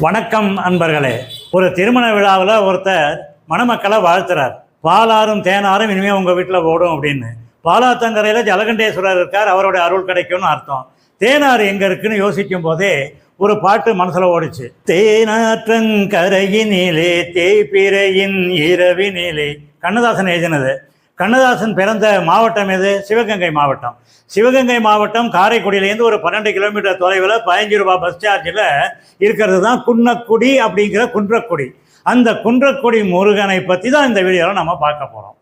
வணக்கம் அன்பர்களே. ஒரு திருமண விழாவில் ஒருத்தர் மணமக்களை வாழ்த்துறார். பாலாரும் தேனாரும் இனிமேல் உங்கள் வீட்டில் ஓடும் அப்படின்னு. பாலாத்தங்கரையில் ஜலகண்டேஸ்வரர் இருக்கார் அவருடைய அருள் கிடைக்கும்னு அர்த்தம். தேனாறு எங்கே இருக்குன்னு யோசிக்கும் போதே ஒரு பாட்டு மனசில் ஓடிச்சு. தேனாற்றங்கரையினிலே தேய்பிரையின் இரவினிலே. கண்ணதாசன் எழுதினது கண்ணதாசன் பிறந்த மாவட்டம் எது? சிவகங்கை மாவட்டம். சிவகங்கை மாவட்டம் காரைக்குடியிலேருந்து ஒரு பன்னெண்டு கிலோமீட்டர் தொலைவில் பதினஞ்சு ரூபாய் பஸ் சார்ஜில் இருக்கிறது தான் குன்னக்குடி அப்படிங்கிற குன்றக்குடி. அந்த குன்றக்குடி முருகனை பற்றி தான் இந்த வீடியோவில் நம்ம பார்க்க போகிறோம்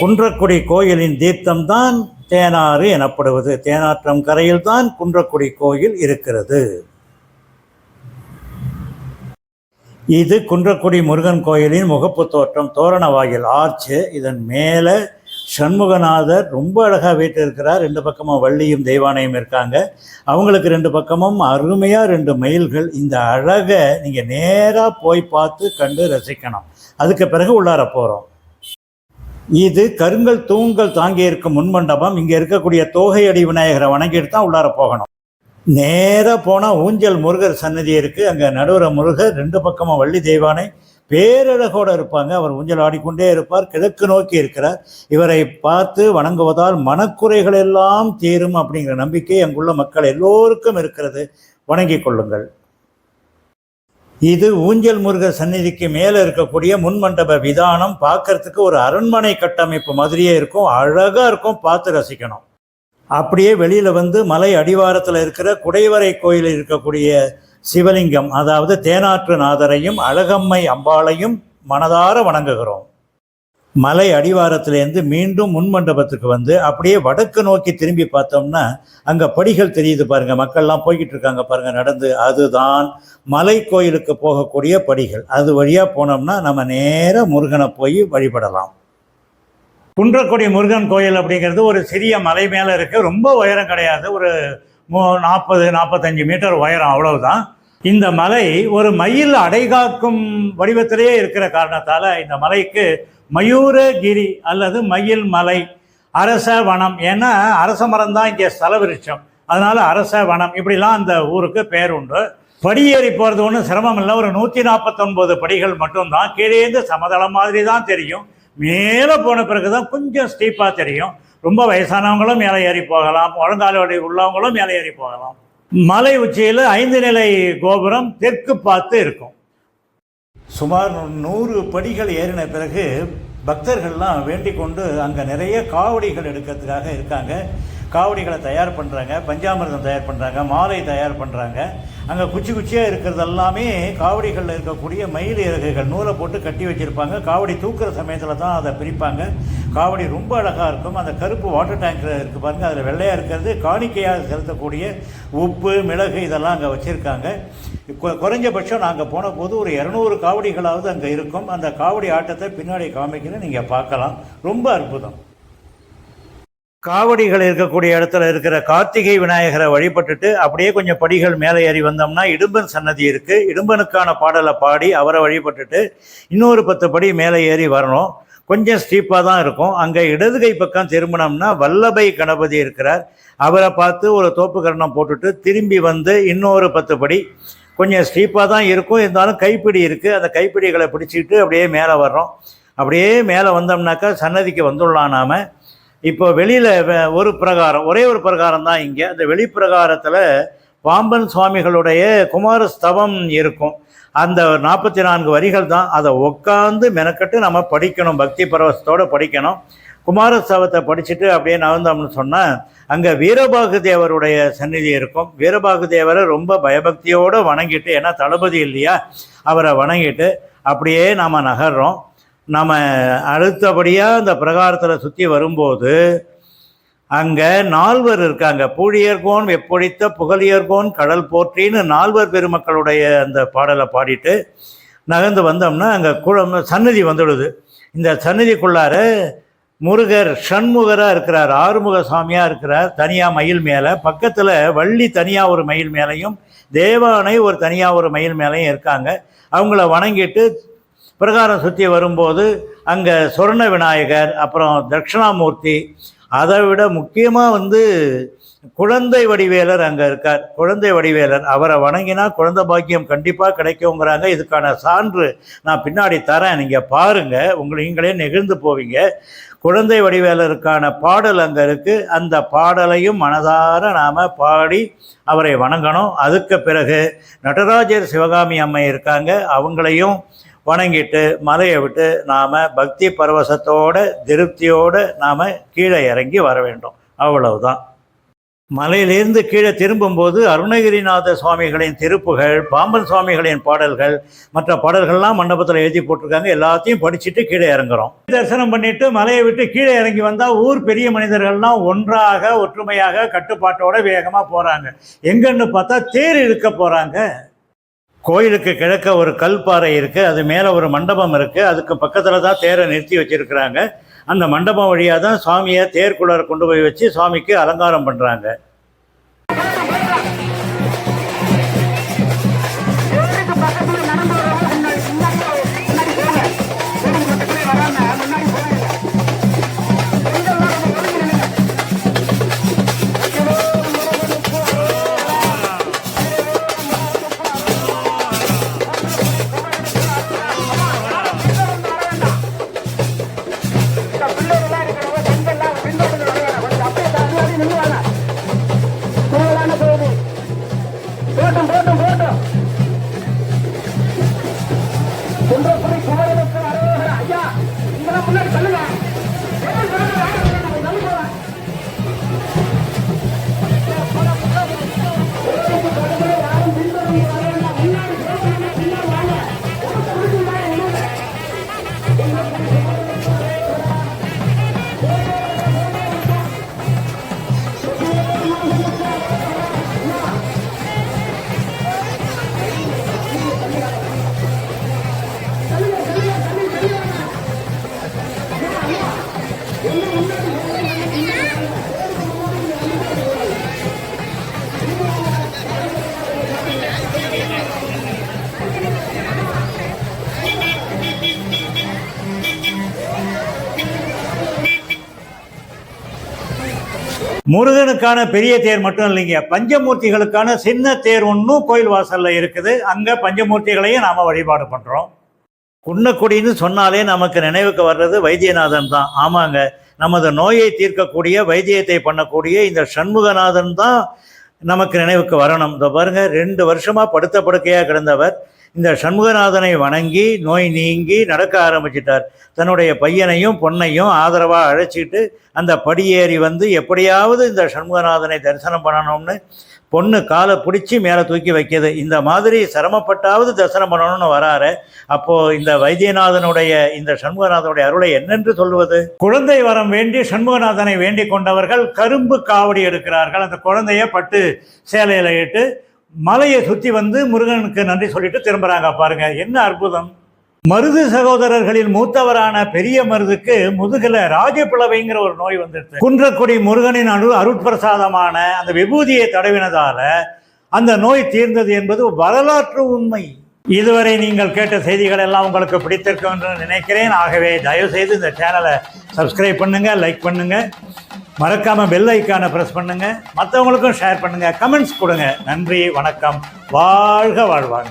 குன்றக்குடி கோயிலின் தீர்த்தம் தான் தேனாறு எனப்படுவது. தேனாற்றம் கரையில் தான் குன்றக்குடி கோயில் இருக்கிறது. இது குன்றக்குடி முருகன் கோயிலின் முகப்பு தோற்றம் தோரண வாயில் ஆர்ச்சு. இதன் மேலே சண்முகநாதர் ரொம்ப அழகாக வீட்டிருக்கிறார் ரெண்டு பக்கமும் வள்ளியும் தெய்வானையும் இருக்காங்க. அவங்களுக்கு ரெண்டு பக்கமும் அருமையாக ரெண்டு மயில்கள். இந்த அழகை நீங்கள் நேராக போய் பார்த்து கண்டு ரசிக்கணும். அதுக்கு பிறகு உள்ளார போகிறோம் இது கருங்கல் தூண்கள் தாங்கி இருக்கும் முன்மண்டபம். இங்கே இருக்கக்கூடிய தோகையடி விநாயகரை வணங்கிட்டு தான் உள்ளார போகணும். நேராக போனால் ஊஞ்சல் முருகர் சன்னதி இருக்குது அங்கே நடுவுற முருகர் ரெண்டு பக்கமும் வள்ளி தெய்வானை பேரழகோடு இருப்பாங்க. அவர் ஊஞ்சல் ஆடிக்கொண்டே இருப்பார். கிழக்கு நோக்கி இருக்கிறார். இவரை பார்த்து வணங்குவதால் மனக்குறைகள் எல்லாம் தீரும் அப்படிங்கிற நம்பிக்கை அங்குள்ள மக்கள் எல்லோருக்கும் இருக்கிறது. வணங்கிக் கொள்ளுங்கள். இது ஊஞ்சல் முருகர் சந்நிதிக்கு மேலே இருக்கக்கூடிய முன்மண்டப விதானம். பார்க்கறதுக்கு ஒரு அரண்மனை கட்டமைப்பு மாதிரியே இருக்கும். அழகாக இருக்கும். பார்த்து ரசிக்கணும். அப்படியே வெளியில் வந்து மலை அடிவாரத்தில் இருக்கிற குடைவரை கோயிலில் இருக்கக்கூடிய சிவலிங்கம் அதாவது தேனாற்று நாதரையும் அழகம்மை அம்பாளையும் மனதார வணங்குகிறோம். மலை அடிவாரத்திலேருந்து மீண்டும் முன்மண்டபத்துக்கு வந்து அப்படியே வடக்கு நோக்கி திரும்பி பார்த்தோம்னா அங்கே படிகள் தெரியுது பாருங்கள் மக்கள்லாம் போய்கிட்டு இருக்காங்க பாருங்கள் நடந்து. அதுதான் மலை கோயிலுக்கு போகக்கூடிய படிகள். அது வழியாக போனோம்னா நம்ம நேராக முருகனை போய் வழிபடலாம். குன்றக்குடி முருகன் கோயில் அப்படிங்கிறது ஒரு சிறிய மலை மேலே இருக்கு. ரொம்ப உயரம் கிடையாது. ஒரு நாற்பது நாற்பத்தஞ்சு மீட்டர் உயரம் அவ்வளவுதான். இந்த மலை ஒரு மயில் அடைகாக்கும் வடிவத்திலேயே இருக்கிற காரணத்தால் இந்த மலைக்கு மயூரகிரி அல்லது மயில் மலை அரச வனம். ஏன்னா அரச மரம் தான் இங்கே ஸ்தல அதனால் அதனால அரச வனம். இப்படிலாம் அந்த ஊருக்கு பேர் உண்டு. படியேறி போகிறது ஒன்றும் சிரமம் இல்லை ஒரு நூற்றி நாற்பத்தொன்பது படிகள் மட்டும்தான். கீழேந்து சமதளம் மாதிரி தான் தெரியும். மேலே போன பிறகு தான் கொஞ்சம் ஸ்டீப்பாக தெரியும். ரொம்ப வயசானவங்களும் மேலே ஏறி போகலாம். முழங்கால் உள்ளவங்களும் மேலே ஏறி போகலாம். மலை உச்சியில் ஐந்து நிலை கோபுரம் தெற்கு பார்த்து இருக்கும். சுமார் நூறு படிகள் ஏறின பிறகு பக்தர்கள்லாம் வேண்டிக் கொண்டு அங்கே நிறைய காவடிகள் எடுக்கிறதுக்காக இருக்காங்க. காவடிகளை தயார் பண்ணுறாங்க பஞ்சாமிரதம் தயார் பண்ணுறாங்க மாலை தயார் பண்ணுறாங்க அங்கே குச்சி குச்சியாக இருக்கிறது எல்லாமே காவடிகளில் இருக்கக்கூடிய மயில் இறகுகள். நூலை போட்டு கட்டி வச்சுருப்பாங்க. காவடி தூக்குற சமயத்தில் தான் அதை பிரிப்பாங்க. காவடி ரொம்ப அழகாக இருக்கும். அந்த கருப்பு வாட்டர் டேங்க்கில் இருக்குது பாருங்கள் அதில் வெள்ளையாக இருக்கிறது. காணிக்கையாக செலுத்தக்கூடிய உப்பு மிளகு இதெல்லாம் அங்கே வச்சுருக்காங்க. குறைஞ்சபட்சம் நாங்கள் போன போது ஒரு இரநூறு காவடிகளாவது அங்கே இருக்கும். அந்த காவடி ஆட்டத்தை பின்னாடி காமிக்கிறேன் நீங்கள் பார்க்கலாம். ரொம்ப அற்புதம். காவடிகள் இருக்கக்கூடிய இடத்துல இருக்கிற கார்த்திகை விநாயகரை வழிபட்டுட்டு அப்படியே கொஞ்சம் படிகள் மேலே ஏறி வந்தோம்னா இடும்பன் சன்னதி இருக்கு. இடும்பனுக்கான பாடலை பாடி அவரை வழிபட்டுட்டு இன்னொரு பத்து படி மேலே ஏறி வரணும். கொஞ்சம் ஸ்டீப்பாக தான் இருக்கும். அங்கே இடது கை பக்கம் திரும்பினோம்னா வல்லபை கணபதி இருக்கிறார். அவரை பார்த்து ஒரு தோப்பு கரணம் போட்டுட்டு திரும்பி வந்து இன்னொரு பத்து படி. கொஞ்சம் ஸ்டீப்பாக தான் இருக்கும். இருந்தாலும் கைப்பிடி இருக்குது அந்த கைப்பிடிகளை பிடிச்சிக்கிட்டு அப்படியே மேலே வர்றோம். அப்படியே மேலே வந்தோம்னாக்கா சன்னதிக்கு வந்துடலாம் நாம. இப்போ வெளியில் ஒரு பிரகாரம் ஒரே ஒரு பிரகாரம் தான் இங்கே. அந்த வெளிப்பிரகாரத்தில் பாம்பன் சுவாமிகளுடைய குமாரஸ்தவம் இருக்கும். அந்த நாற்பத்தி நான்கு வரிகள் தான். அதை உட்காந்து மெனக்கட்டு நம்ம படிக்கணும். பக்தி பரவசத்தோடு படிக்கணும். குமாரஸ்தவத்தை படிச்சுட்டு அப்படியே நகர்ந்தோம்னு சொன்னால் அங்கே வீரபாகு தேவருடைய சந்நிதி இருக்கும். வீரபாகு தேவரை ரொம்ப பயபக்தியோடு வணங்கிட்டு ஏன்னா தளபதி இல்லையா அவரை வணங்கிட்டு அப்படியே நாம் நகர்றோம். நம்ம அடுத்தபடியாக அந்த பிரகாரத்தில் சுற்றி வரும்போது அங்கே நால்வர் இருக்காங்க. பூழியர்கோன் வெப்பொழித்த புகழியர்கோன் கடல் போற்றின்னு நால்வர் பெருமக்களுடைய அந்த பாடலை பாடிட்டு நகர்ந்து வந்தோம்னா அங்கே குளம் சன்னதி வந்துடுது. இந்த சன்னதிக்குள்ளார முருகர் ஷண்முகராக இருக்கிறார் ஆறுமுக சாமியாக இருக்கிறார் தனியாக மயில் மேலே. பக்கத்தில் வள்ளி தனியாக ஒரு மயில் மேலேயும் தேவானை ஒரு தனியாக ஒரு மயில் மேலேயும் இருக்காங்க. அவங்கள வணங்கிட்டு பிரகாரம் சுற்றி வரும்போது அங்கே சொர்ண விநாயகர் அப்புறம் தட்சிணாமூர்த்தி. அதை விட முக்கியமாக வந்து குழந்தை வடிவேலர் அங்கே இருக்கார். குழந்தை வடிவேலர் அவரை வணங்கினா குழந்தை பாக்கியம் கண்டிப்பாக கிடைக்குங்கிறாங்க. இதுக்கான சான்று நான் பின்னாடி தரேன். நீங்கள் பாருங்கள் உங்களை நீங்களே நெகிழ்ந்து போவீங்க. குழந்தை வடிவேலருக்கான பாடல் அங்கே இருக்குது அந்த பாடலையும் மனதார நாம் பாடி அவரை வணங்கணும். அதுக்கு பிறகு நடராஜர் சிவகாமி அம்மை இருக்காங்க. அவங்களையும் வணங்கிட்டு மலையை விட்டு நாம் பக்தி பரவசத்தோடு திருப்தியோடு நாம் கீழே இறங்கி வர வேண்டும். அவ்வளவுதான். மலையிலிருந்து கீழே திரும்பும்போது அருணகிரிநாத சுவாமிகளின் திருப்புகள் பாம்பன் சுவாமிகளின் பாடல்கள் மற்ற பாடல்கள்லாம் மண்டபத்தில் எழுதி போட்டிருக்காங்க. எல்லாத்தையும் படிச்சுட்டு கீழே இறங்குறோம். தரிசனம் பண்ணிட்டு மலையை விட்டு கீழே இறங்கி வந்தால் ஊர் பெரிய மனிதர்கள்லாம் ஒன்றாக ஒற்றுமையாக கட்டுப்பாட்டோட வேகமாக போகிறாங்க எங்கன்னு பார்த்தா தேர் இழுக்க போகிறாங்க கோயிலுக்கு கிழக்க ஒரு கல் பாறை இருக்குது அது மேலே ஒரு மண்டபம் இருக்குது அதுக்கு பக்கத்தில் தான் தேரை நிறுத்தி வச்சுருக்குறாங்க. அந்த மண்டபம் வழியாக தான் சுவாமியை தேர்க்குள்ளார கொண்டு போய் வச்சு சுவாமிக்கு அலங்காரம் பண்ணுறாங்க முருகனுக்கான பெரிய தேர் மட்டும் இல்லைங்க. பஞ்சமூர்த்திகளுக்கான சின்ன தேர் ஒன்றும் கோயில் வாசலில் இருக்குது. அங்கே பஞ்சமூர்த்திகளையும் நாம் வழிபாடு பண்ணுறோம் குன்னக்குடின்னு சொன்னாலே நமக்கு நினைவுக்கு வர்றது வைத்தியநாதன் தான். ஆமாங்க. நமது நோயை தீர்க்கக்கூடிய வைத்தியத்தை பண்ணக்கூடிய இந்த சண்முகநாதன் தான் நமக்கு நினைவுக்கு வரணும். இந்த பாருங்க ரெண்டு வருஷமாக படுத்த படுக்கையாக கிடந்தவர். இந்த சண்முகநாதனை வணங்கி நோய் நீங்கி நடக்க ஆரம்பிச்சிட்டார். தன்னுடைய பையனையும் பொண்ணையும் ஆதரவாக அழைச்சிட்டு அந்த படியேறி வந்து எப்படியாவது இந்த சண்முகநாதனை தரிசனம் பண்ணணும்னு பொண்ணு காலை பிடிச்சி மேலே தூக்கி வைக்கிது. இந்த மாதிரி சிரமப்பட்டாவது தரிசனம் பண்ணணும்னு வராரு. அப்போது இந்த வைத்தியநாதனுடைய இந்த சண்முகநாதனுடைய அருளை என்னென்று சொல்லுவது? குழந்தை வரம் வேண்டி சண்முகநாதனை வேண்டிக் கொண்டவர்கள் கரும்பு காவடி எடுக்கிறார்கள். அந்த குழந்தைய பட்டு சேலையில் இட்டு மலையை சுற்றி வந்து முருகனுக்கு நன்றி சொல்லிட்டு திரும்புறாங்க. பாருங்கள் என்ன அற்புதம். மருது சகோதரர்களில் மூத்தவரான பெரிய மருதுக்கு முதுகில் ராஜபிளவைங்கிற ஒரு நோய் வந்துடுது. குன்றக்குடி முருகனின் அரு அருட்பிரசாதமான அந்த விபூதியை தடவினதால அந்த நோய் தீர்ந்தது என்பது வரலாற்று உண்மை. இதுவரை நீங்கள் கேட்ட செய்திகள் எல்லாம் உங்களுக்கு பிடித்திருக்கும் என்று நினைக்கிறேன். ஆகவே தயவு செய்து இந்த சேனலை சப்ஸ்கிரைப் பண்ணுங்கள் லைக் பண்ணுங்கள் மறக்காமல் பெல் ஐக்கானை ப்ரெஸ் பண்ணுங்கள் மற்றவங்களுக்கும் ஷேர் பண்ணுங்கள் கமெண்ட்ஸ் கொடுங்க. நன்றி வணக்கம். வாழ்க வாழ்வாங்க